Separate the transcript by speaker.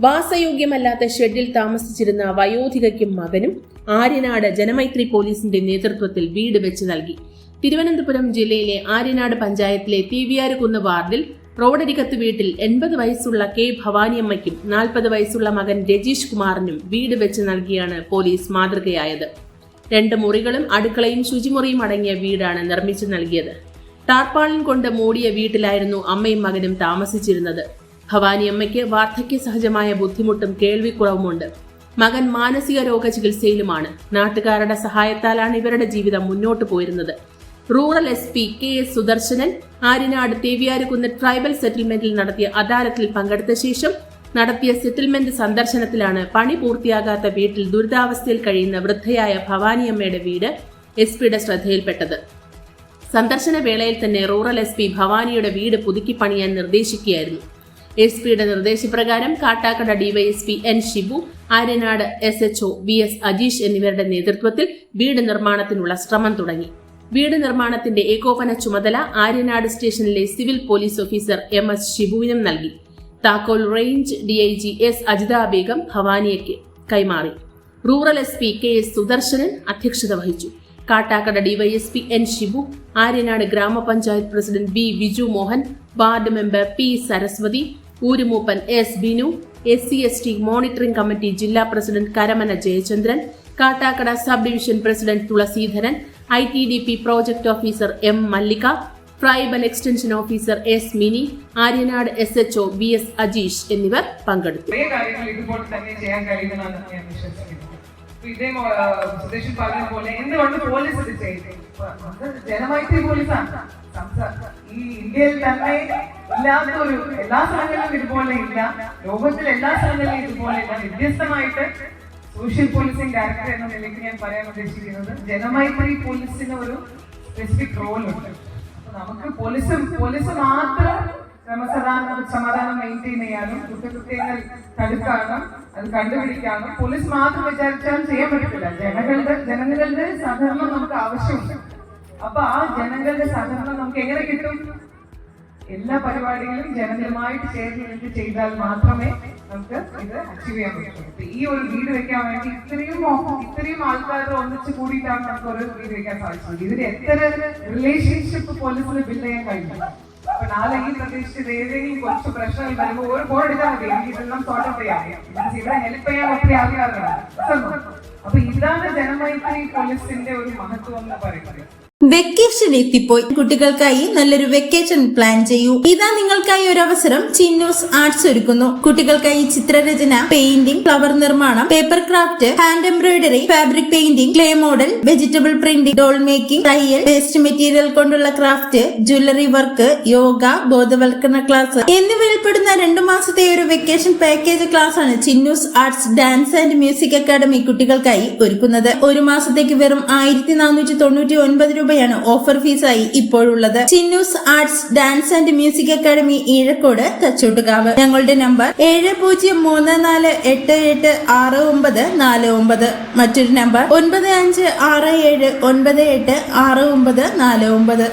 Speaker 1: വാസയോഗ്യമല്ലാത്ത ഷെഡിൽ താമസിച്ചിരുന്ന വയോധികയ്ക്കും മകനും ആര്യനാട് ജനമൈത്രി പോലീസിന്റെ നേതൃത്വത്തിൽ വീട് വെച്ച് നൽകി. തിരുവനന്തപുരം ജില്ലയിലെ ആര്യനാട് പഞ്ചായത്തിലെ തീവിയാരുകുന്ന് വാർഡിൽ റോഡരികത്ത് വീട്ടിൽ എൺപത് വയസ്സുള്ള കെ ഭവാനിയമ്മയ്ക്കും നാൽപ്പത് വയസ്സുള്ള മകൻ രജീഷ് കുമാറിനും വീട് വെച്ച് നൽകിയാണ് പോലീസ് മാതൃകയായത്. രണ്ട് മുറികളും അടുക്കളയും ശുചിമുറിയും അടങ്ങിയ വീടാണ് നിർമ്മിച്ചു നൽകിയത്. ടാർപ്പാളിൻ കൊണ്ട് മൂടിയ വീട്ടിലായിരുന്നു അമ്മയും മകനും താമസിച്ചിരുന്നത്. ഭവാനി അമ്മയ്ക്ക് വാർദ്ധക്യ സഹജമായ ബുദ്ധിമുട്ടും കേൾവിക്കുറവുമുണ്ട്. മകൻ മാനസിക രോഗ ചികിത്സയിലുമാണ് നാട്ടുകാരുടെ സഹായത്താലാണ് ഇവരുടെ ജീവിതം മുന്നോട്ട് പോയിരുന്നത്. Rural S P K S Sudarsanan Aryanad Theviyarukunnu tribal സെറ്റിൽമെന്റിൽ നടത്തിയ അദാലത്തിൽ പങ്കെടുത്ത ശേഷം നടത്തിയ സെറ്റിൽമെന്റ് സന്ദർശനത്തിലാണ് പണി പൂർത്തിയാകാത്ത വീട്ടിൽ ദുരിതാവസ്ഥയിൽ കഴിയുന്ന വൃദ്ധയായ ഭവാനിയമ്മയുടെ വീട് എസ് പിയുടെ ശ്രദ്ധയിൽപ്പെട്ടത്. സന്ദർശന വേളയിൽ തന്നെ റൂറൽ എസ് പി ഭവാനിയുടെ വീട് പുതുക്കി പണിയാൻ നിർദ്ദേശിക്കുകയായിരുന്നു. എസ് പിയുടെ നിർദ്ദേശപ്രകാരം Kattakada DYSP N Shibu Aryanad S H V S Ajeesh എന്നിവരുടെ നേതൃത്വത്തിൽ വീട് നിർമ്മാണത്തിനുള്ള ശ്രമം തുടങ്ങി. വീട് നിർമ്മാണത്തിന്റെ ഏകോപന ചുമതല ആര്യനാട് സ്റ്റേഷനിലെ civil police officer M S ഷിബുവിനും നൽകി. താക്കോൽ range DIG S Ajitha Begum ഭവാനിയയ്ക്ക് കൈമാറി. Rural S P K S Sudarsanan അധ്യക്ഷത വഹിച്ചു. കാട്ടാക്കട ഡിവൈഎസ്പി എൻ ഷിബു ആര്യനാട് ഗ്രാമപഞ്ചായത്ത് president B Viju Mohan ward member P Saraswathi ഊരുമൂപ്പൻ S Binu S C S T monitoring committee ജില്ലാ president Karamana Jayachandran Kattakada sub division president Thulaseedharan I T D P project officer M Mallika tribal extension officer S Mini Aryanad S H O B S Ajeesh എന്നിവർ പങ്കെടുത്തു.
Speaker 2: ഇതേ ആ, പറഞ്ഞ പോലെ എന്തുകൊണ്ട് police ഇത് ചെയ്തു? ജനമൈത്രി പോലീസാണ്. ഈ ഇന്ത്യയിൽ തന്നെ ഇല്ലാത്ത ഒരു എല്ലാ സ്ഥലങ്ങളിലും ഇതുപോലെ ഇല്ല. ലോകത്തിൽ എല്ലാ സ്ഥലങ്ങളിലും ഇതുപോലെ ഇല്ല. വ്യത്യസ്തമായിട്ട് സോഷ്യൽ പോലീസിംഗ് ഡയറക്ടർ എന്ന നിലയ്ക്ക് ഞാൻ പറയാൻ ഉദ്ദേശിക്കുന്നത് ജനമൈത്രി പോലീസിന് ഒരു സ്പെസിഫിക് റോൾ ഉണ്ട്. അപ്പൊ നമുക്ക് പോലീസ് പോലീസ് മാത്രം ക്രമസമാധാനം സമാധാനം മെയിന്റെയിൻ ചെയ്യാനും കുറ്റകൃത്യങ്ങൾ തടുക്കാനും അത് കണ്ടുപിടിക്കാനും പോലീസ് മാത്രം വിചാരിച്ചാൽ ചെയ്യാൻ പറ്റത്തില്ല. ജനങ്ങളുടെ ജനങ്ങളുടെ സഹകരണം നമുക്ക് ആവശ്യമുണ്ട്. അപ്പൊ ആ ജനങ്ങളുടെ സഹകരണം നമുക്ക് എങ്ങനെ കിട്ടും? എല്ലാ പരിപാടികളും ജനങ്ങളുമായിട്ട് ചേർന്ന് നിന്ന് ചെയ്താൽ മാത്രമേ നമുക്ക് ഇത് അച്ചീവ് ചെയ്യാൻ പറ്റൂ ഈ ഒരു വീട് വെക്കാൻ വേണ്ടി ഇത്രയും ഇത്രയും ആൾക്കാർ ഒന്നിച്ച് കൂടിയിട്ടാണ് നമുക്ക് ഒരു വീട് വെക്കാൻ സാധിച്ചത്. ഇതിന് എത്ര റിലേഷൻഷിപ്പ് പോലീസിന് ബിൽഡ് ചെയ്യാൻ കഴിയും നാളെ ഈ ഏതെങ്കിലും കുറച്ച് പ്രശ്നങ്ങൾ വരുമ്പോൾ ഒരു ബോർഡ് എടുത്താൽ മതി എനിക്ക് ഇതെല്ലാം ഹെൽപ്പ് ചെയ്യാൻ ഒത്തിരി ആൾക്കാരുണ്ട്. അപ്പൊ ഇതാണ് ജനമൈത്രി പോലീസിന്റെ ഒരു മഹത്വം എന്ന് പറയുന്നത്.
Speaker 3: വെക്കേഷൻ എത്തിപ്പോയി. കുട്ടികൾക്കായി നല്ലൊരു വെക്കേഷൻ പ്ലാൻ ചെയ്യൂ. ഇതാ നിങ്ങൾക്കായി ഒരു അവസരം ചിന്നൂസ് ആർട്സ് ഒരുക്കുന്നു. കുട്ടികൾക്കായി ചിത്രരചന പെയിന്റിംഗ് ഫ്ലവർ നിർമ്മാണം paper craft hand embroidery fabric painting clay model vegetable printing doll making തയ്യൽ വേസ്റ്റ് മെറ്റീരിയൽ കൊണ്ടുള്ള ക്രാഫ്റ്റ് ജ്വല്ലറി വർക്ക് യോഗ ബോധവൽക്കരണ ക്ലാസ് എന്നിവയിൽപ്പെടുന്ന രണ്ടു മാസത്തെ ഒരു വെക്കേഷൻ പാക്കേജ് ക്ലാസ് ആണ് Chinnus arts dance and music academy കുട്ടികൾക്കായി ഒരുക്കുന്നത്. ഒരു മാസത്തേക്ക് വെറും ആയിരത്തി രൂപ രൂപയാണ് ഓഫർ ഫീസായി ഇപ്പോഴുള്ളത്. Chinnus arts dance and music academy Eezhakode Thachottukavu. ഞങ്ങളുടെ നമ്പർ ഏഴ് പൂജ്യം മൂന്ന് നാല് എട്ട് എട്ട് ആറ് ഒമ്പത് നാല് ഒമ്പത്. മറ്റൊരു നമ്പർ ഒൻപത് അഞ്ച് ആറ് ഏഴ് ഒൻപത് എട്ട് ആറ് ഒമ്പത് നാല് ഒമ്പത്.